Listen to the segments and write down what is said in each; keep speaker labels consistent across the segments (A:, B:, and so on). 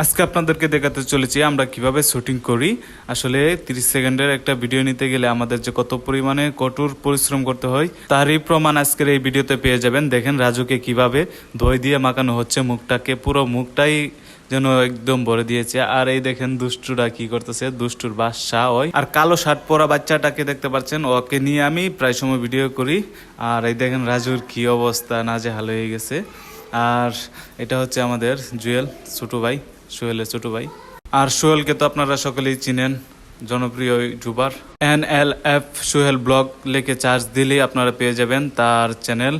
A: আজকে আপনাদেরকে দেখাতে চলেছি আমরা কীভাবে শুটিং করি। আসলে তিরিশ সেকেন্ডের একটা ভিডিও নিতে গেলে আমাদের যে কত পরিমাণে কঠোর পরিশ্রম করতে হয়, তারই প্রমাণ আজকের এই ভিডিওতে পেয়ে যাবেন। দেখেন রাজুকে কীভাবে দই দিয়ে মাখানো হচ্ছে, মুখটাকে পুরো মুখটাই যেন একদম ভরে দিয়েছে। আর এই দেখেন দুষ্টুরা কি করতেছে, দুষ্টুর বাদশা ওই। আর কালো শার্ট পরা বাচ্চাটাকে দেখতে পাচ্ছেন, ওকে নিয়ে আমি প্রায় সময় ভিডিও করি। আর এই দেখেন রাজুর কি অবস্থা না যে নাজেহাল হয়ে গেছে। আর এটা হচ্ছে আমাদের জুয়েল ছোটো ভাই। সোহেলের ছোট ভাই। আর সোহেলকে তো আপনারা সকলেই চিনেন, জনপ্রিয় YouTuber. N L F Sohel vlog লেখে চার্জ দিলেই আপনারা পেয়ে যাবেন তার চ্যানেল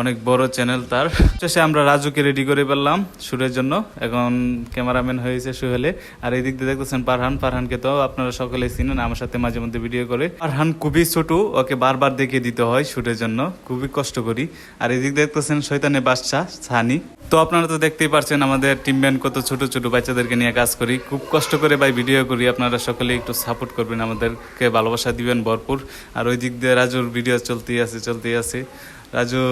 A: অনেক বড় চ্যানেল তার। শেষে আমরা রাজুকে রেডি করে ফেললাম সুরের জন্য। এখন ক্যামেরাম্যান হয়েছে সোহেলে। আর এই দিক দিয়ে দেখতেছেন পারহান। পারহানকে তো আপনারা সকলেই চিনেন, আমার সাথে মাঝে মধ্যে ভিডিও করে। পারহান খুবই ছোট, ওকে বারবার দেখিয়ে দিতে হয় শুটের জন্য। খুবই কষ্ট করি। আর এই দিক দেখতেছেন শৈতানের বাচ্চা সানি। তো আপনারা তো দেখতেই পারছেন আমাদের টিম ব্যান্ড কত ছোট ছোট বাচ্চাদেরকে নিয়ে কাজ করি। খুব কষ্ট করে ভাই ভিডিও করি। আপনারা সকলে একটু সাপোর্ট করবেন, আমাদেরকে ভালোবাসা দিবেন ভরপুর। আর ওই দিক দিয়ে রাজুর ভিডিও চলতেই আছে চলতেই আছে। রাজু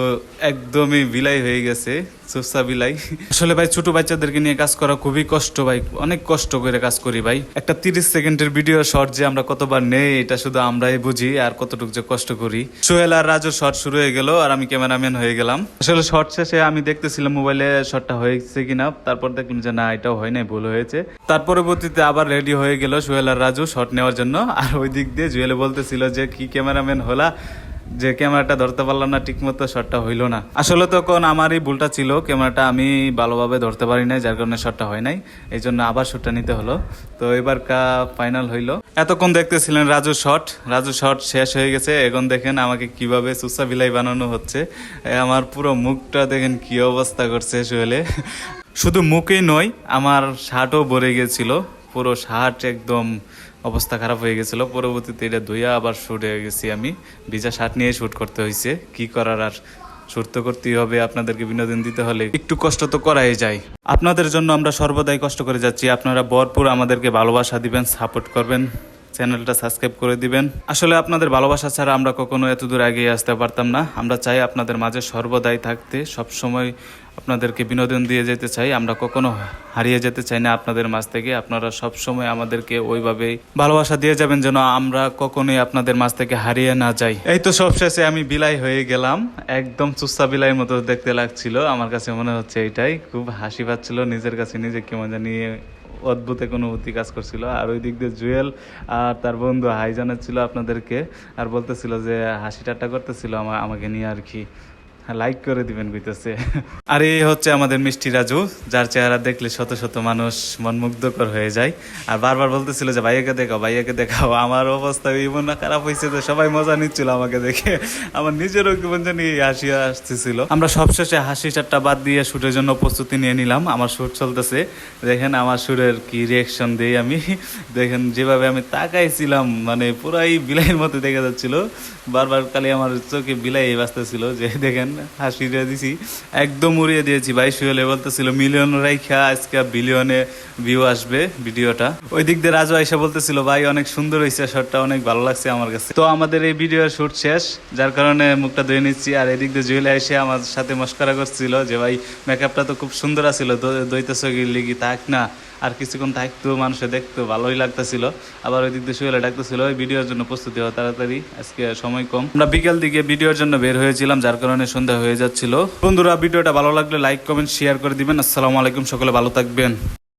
A: একদমই বিলাই হয়ে গেছে সুসা বিলাই। আসলে ভাই, ছোট বাচ্চাদেরকে নিয়ে কাজ করা খুবই কষ্ট ভাই, অনেক কষ্ট করে কাজ করি ভাই। একটা তিরিশ সেকেন্ডের ভিডিও শর্ট যে আমরা কতবার নেই, এটা শুধু আমরাই বুঝি আর কতটুকু যে কষ্ট করি। সোহেল আর রাজু শর্ট শুরু হয়ে গেল আর আমি ক্যামেরাম্যান হয়ে গেলাম। আসলে শর্ট শেষে আমি দেখতেছিলাম মোবাইলে শর্টটা হয়েছে কিনা, তারপর দেখলাম যে না, এটাও হয় নাই, ভুল হয়েছে। তার পরবর্তীতে আবার রেডি হয়ে গেল সোহেল আর রাজু শর্ট নেওয়ার জন্য। আর ওই দিক দিয়ে জুয়েলে বলতেছিল যে, কি ক্যামেরাম্যান হলা? যে ক্যামেরাটা ধরতে পারলাম না ঠিক মতো শটটা হইল না। আসলে তখন আমারই ভুলটা ছিল, ক্যামেরাটা আমি ভালোভাবে ধরতে পারি নাই, যার কারণে শটটা হয় নাই। এই জন্য আবার শটটা নিতে হলো। তো এবার কা ফাইনাল হইল। এতক্ষণ দেখতেছিলেন রাজু শট রাজু শট শেষ হয়ে গেছে। এখন দেখেন আমাকে কীভাবে সুসা বিলাই বানানো হচ্ছে। আমার পুরো মুখটা দেখেন কি অবস্থা করছে শুধু মুখেই নয়, আমার শার্টও ভরে গেছিল। পুরো শার্ট একদম অবস্থা খারাপ হয়ে গেছিল। পরবর্তীতে এটা ধুইয়া আবার শুট হয়ে গেছি আমি। ভিজা শার্ট নিয়ে শুট করতে হয়েছে কি করার আর শুট তো করতেই হবে, আপনাদেরকে বিনোদন দিতে হলে। একটু কষ্ট তো করাই যায়। আপনাদের জন্য আমরা সর্বদাই কষ্ট করে যাচ্ছি। আপনারা ভরপুর আমাদেরকে ভালোবাসা দিবেন সাপোর্ট করবেন। চ্যানেলটা সাবস্ক্রাইব করে দিবেন। আসলে আপনাদের ভালোবাসা ছাড়া আমরা কখনো এত দূর এগিয়ে আসতে পারতাম না। আমরা চাই আপনাদের মাঝে সর্বদাই থাকতে। সব সময় আপনাদেরকে বিনোদন দিয়ে যেতে চাই, আমরা কখনো হারিয়ে যেতে চাই না আপনাদের মাছ থেকে। আপনারা সব সময় আমাদেরকে ওইভাবেই ভালোবাসা দিয়ে যাবেন যেন আমরা কখনোই আপনাদের মাছ থেকে হারিয়ে না যাই। এই তো সব শেষে আমি বিলাই হয়ে গেলাম। একদম চুস্তা বিলাইয়ের মতো দেখতে লাগছিল। আমার কাছে মনে হচ্ছে এটাই। খুব হাসি পাচ্ছিল। নিজের কাছে নিজে কেমন জানি অদ্ভুত এক অনুভূতি কাজ করছিল। আর ওই দিক দিয়ে জুয়েল আর তার বন্ধু হাই জানাচ্ছিল আপনাদেরকে আর বলতেছিল যে হাসি ঠাট্টা করতেছিল আমা- আমাকে নিয়ে আর কি। লাইক করে দিবেন কইতেছে। আর, এই হচ্ছে আমাদের মিষ্টি রাজু, যার চেহারা দেখলে শত শত মানুষ মনমুগ্ধকর হয়ে যায়। আর বারবার বলতেছিল যে, ভাইয়াকে দেখাও ভাইয়াকে দেখাও, আমার অবস্থা এমন খারাপ হয়েছে যে সবাই মজা নিচ্ছিল আমাকে দেখে। আমার নিজেরও কেমন জানি হাসি আসতেছিল। আমরা সবশেষে হাসি চারটা বাদ দিয়ে শুটের জন্য প্রস্তুতি নিয়ে নিলাম। আমার শুট চলতেছে। দেখেন আমার সুরের কি রিয়েকশন দেই আমি। দেখেন যেভাবে আমি তাকাইছিলাম মানে পুরাই বিলাইয়ের মতো দেখা যাচ্ছিল। বারবার খালি আমার চোখে বিলাই বাঁচতেছিল যে, দেখেন হাসি দিয়ে দিছি। একদম উড়িয়ে দিয়েছি। ভাই সুয়েলে বলতেছিল, মিলিয়ন রাইখা, আজকে বিলিয়নে ভিউ আসবে ভিডিওটা। ওই দিক দিয়ে রাজু আইসা বলতেছিল, ভাই, অনেক সুন্দর হয়েছে শটটা অনেক ভালো লাগছে আমার কাছে। তো আমাদের এই ভিডিওর শুট শেষ, যার কারণে মুখটা ধুয়ে নিচ্ছি। আর এদিক দিয়ে জুয়েলে এসে আমার সাথে মস্করা করছিল যে, ভাই মেকআপটা তো খুব সুন্দর আছিল দইতেছ লিগি থাক না। আর কিছুক্ষণ থাকতো, মানুষে দেখতো, ভালোই লাগতেছিল। আবার ওই দিক দিয়ে শুয়ে ডাকতেছিল, ওই ভিডিওর জন্য প্রস্তুতি হওয়া তাড়াতাড়ি, আজকে সময় কম। আমরা বিকেল দিকে ভিডিওর জন্য বের হয়েছিলাম, যার কারণে সন্ধ্যা হয়ে যাচ্ছিল। বন্ধুরা, ভিডিওটা ভালো লাগলে লাইক, কমেন্ট, শেয়ার করে দিবেন। আসসালামু আলাইকুম, সকলে ভালো থাকবেন।